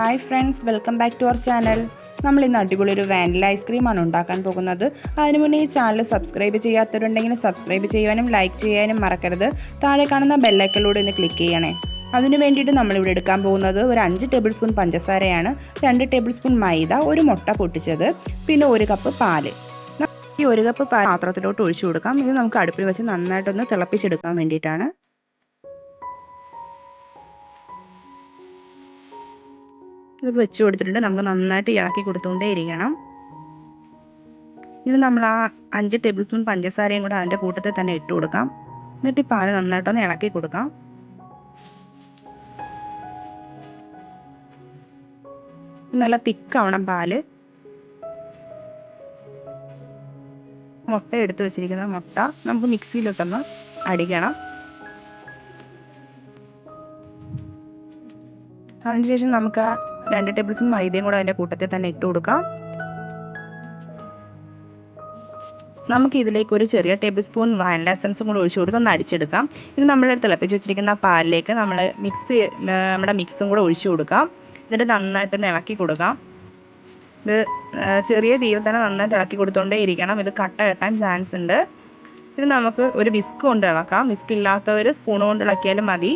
Hi friends welcome back to our channel നമ്മൾ ഇന്ന് അടിപൊളി ഒരു വാനില ഐസ്ക്രീമാണ് ഉണ്ടാക്കാൻ പോകുന്നത്. അതിനു മുന്നേ ഈ ചാനൽ സബ്സ്ക്രൈബ് ചെയ്യാത്തവരുണ്ടെങ്കിൽ സബ്സ്ക്രൈബ് ചെയ്യാനും ലൈക്ക് ചെയ്യാനും മറക്കരുത്. താഴെ കാണുന്ന ബെല്ലൈക്കലൂടെ ഒന്ന് ക്ലിക്ക് ചെയ്യണേ. അതിനു വേണ്ടിയിട്ട് നമ്മളിവിടെ എടുക്കാൻ പോകുന്നത് ഒരു അഞ്ച് ടേബിൾ സ്പൂൺ പഞ്ചസാരയാണ് രണ്ട് ടേബിൾ സ്പൂൺ മൈദ ഒരു മുട്ട പൊട്ടിച്ചത് പിന്നെ ഒരു കപ്പ് പാൽ. ഈ ഒരു കപ്പ് പാത്രത്തിലോട്ട് ഒഴിച്ചു കൊടുക്കാം. ഇത് നമുക്ക് അടുപ്പിൽ വെച്ച് നന്നായിട്ടൊന്ന് തിളപ്പിച്ചെടുക്കാൻ വേണ്ടിയിട്ടാണ്. ഇത് വെച്ച് കൊടുത്തിട്ടുണ്ട്. നമുക്ക് നന്നായിട്ട് ഇളക്കി കൊടുത്തുകൊണ്ടേ ഇരിക്കണം. ഇത് നമ്മൾ ആ അഞ്ച് ടേബിൾ സ്പൂൺ പഞ്ചസാരയും കൂടെ അതിന്റെ കൂട്ടത്തിൽ തന്നെ ഇട്ട് കൊടുക്കാം. എന്നിട്ട് ഈ പാൽ നന്നായിട്ടൊന്ന് ഇളക്കി കൊടുക്കാം. നല്ല തിക്കാവണം പാൽ. മുട്ട എടുത്ത് വെച്ചിരിക്കുന്ന മുട്ട നമുക്ക് മിക്സിയിലിട്ടൊന്ന് അടിക്കണം. അതിനുശേഷം നമുക്ക് രണ്ട് ടേബിൾ സ്പൂൺ മൈദയും കൂടെ അതിന്റെ കൂട്ടത്തിൽ തന്നെ ഇട്ട് കൊടുക്കാം. നമുക്ക് ഇതിലേക്ക് ഒരു ചെറിയ ടേബിൾ സ്പൂൺ വാനില എസൻസും കൂടെ ഒഴിച്ചു കൊടുത്ത് ഒന്ന് അടിച്ചെടുക്കാം. ഇത് നമ്മൾ തിളപ്പിച്ച് വെച്ചിരിക്കുന്ന പാലിലേക്ക് നമ്മൾ മിക്സ് നമ്മുടെ മിക്സും കൂടെ ഒഴിച്ചു കൊടുക്കാം. എന്നിട്ട് നന്നായിട്ട് ഇളക്കി കൊടുക്കാം. ഇത് ചെറിയ തീയിൽ തന്നെ നന്നായിട്ട് ഇളക്കി കൊടുത്തോണ്ടേ ഇരിക്കണം. ഇത് കട്ട കെട്ടാൻ ചാൻസ് ഉണ്ട്. ഇത് നമുക്ക് ഒരു വിസ്ക് കൊണ്ട് ഇളക്കാം. വിസ്ക് ഇല്ലാത്തവർ സ്പൂൺ കൊണ്ട് ഇളക്കിയാലും മതി.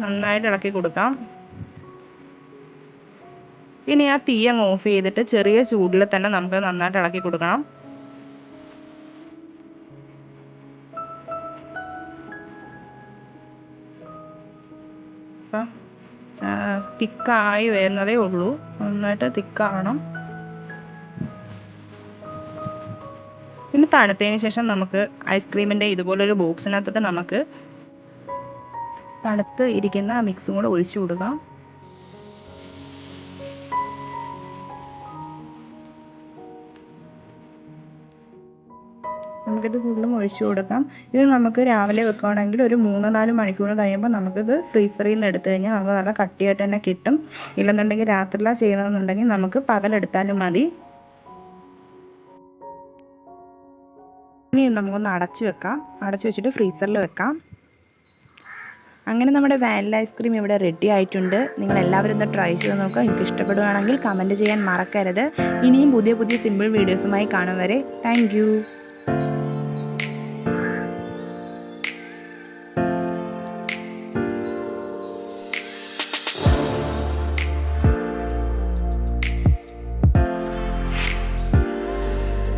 നന്നായിട്ട് ഇളക്കി കൊടുക്കാം. ഇനി ആ തീ അങ്ങ് ഓഫ് ചെയ്തിട്ട് ചെറിയ ചൂടിൽ തന്നെ നമുക്ക് നന്നായിട്ട് ഇളക്കി കൊടുക്കണം. തിക്കായി വരുന്നതേ ഉള്ളൂ. നന്നായിട്ട് തിക്കാവണം. പിന്നെ തണുത്തതിന് ശേഷം നമുക്ക് ഐസ്ക്രീമിന്റെ ഇതുപോലൊരു ബോക്സിനകത്തോട്ട് നമുക്ക് തണുത്ത് ഇരിക്കുന്ന മിക്സും കൂടെ ഒഴിച്ചു കൊടുക്കുക നമുക്കിത് ഫുള്ളും ഒഴിച്ചു കൊടുക്കാം. ഇത് നമുക്ക് രാവിലെ വെക്കുകയാണെങ്കിൽ ഒരു മൂന്ന് നാല് മണിക്കൂർ കഴിയുമ്പോൾ നമുക്കിത് ഫ്രീസറിൽ നിന്ന് എടുത്തു കഴിഞ്ഞാൽ നമുക്ക് നല്ല കട്ടിയായിട്ട് തന്നെ കിട്ടും. ഇല്ലെന്നുണ്ടെങ്കിൽ രാത്രിയിലാണ് ചെയ്യണമെന്നുണ്ടെങ്കിൽ നമുക്ക് പകലെടുത്താലും മതി. ഇനി നമുക്കൊന്ന് അടച്ചു വെക്കാം. അടച്ചു വെച്ചിട്ട് ഫ്രീസറിൽ വെക്കാം. അങ്ങനെ നമ്മുടെ വാനില ഐസ്ക്രീം ഇവിടെ റെഡി ആയിട്ടുണ്ട്. നിങ്ങൾ എല്ലാവരും ഒന്ന് ട്രൈ ചെയ്ത് നോക്കുക. നിങ്ങൾക്ക് ഇഷ്ടപ്പെടുകയാണെങ്കിൽ കമന്റ് ചെയ്യാൻ മറക്കരുത്. ഇനിയും പുതിയ പുതിയ സിമ്പിൾ വീഡിയോസുമായി കാണും വരെ. താങ്ക്